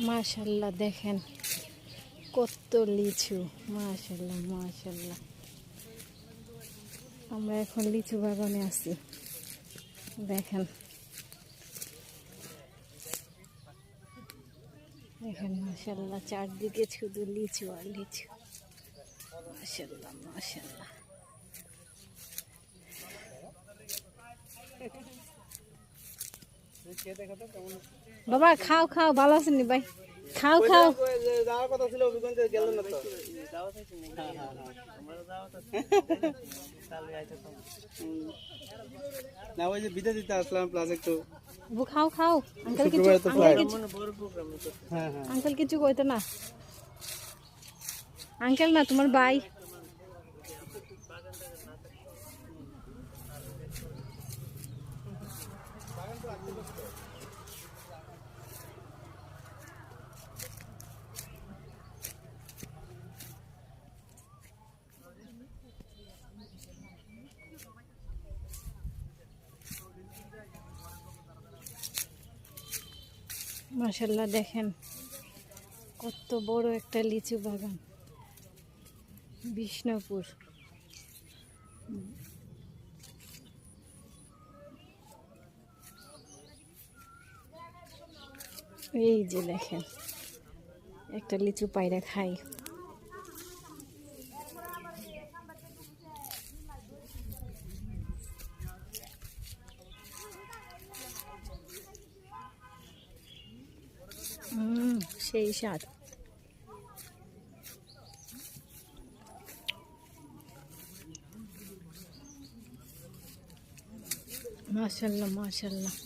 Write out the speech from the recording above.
মাশাল্লাহ, দেখেন কত লিচু। মাশাল্লাহ মাশাল্লাহ। আমরা এখন লিচু বাগানে আছি। দেখেন। দেখেন, মাশাল্লাহ, চারদিকে শুধু লিচু আর লিচু। মাশাল্লাহ মাশাল্লাহ। বাবা খাও খাও ভালো আছেন নি ভাই? খাও খাও। যাওয়ার কথা ছিল অভিগঞ্জে গেল না তো? না ওই যে বিদে দিতে আসলাম প্লাস একটু বু খাও খাও। আঙ্কেল। কিছু হ্যাঁ হ্যাঁ। আঙ্কেল কিছু কইতো না। আঙ্কেল না তোমার ভাই। মাশাল্লাহ দেখেন কত বড় একটা লিচু বাগান। বিষ্ণুপুর। এই যে দেখেন একটা লিচু পায়রা খাই। সেই স্বাদ। মাশাল্লাহ মাশাল্লাহ।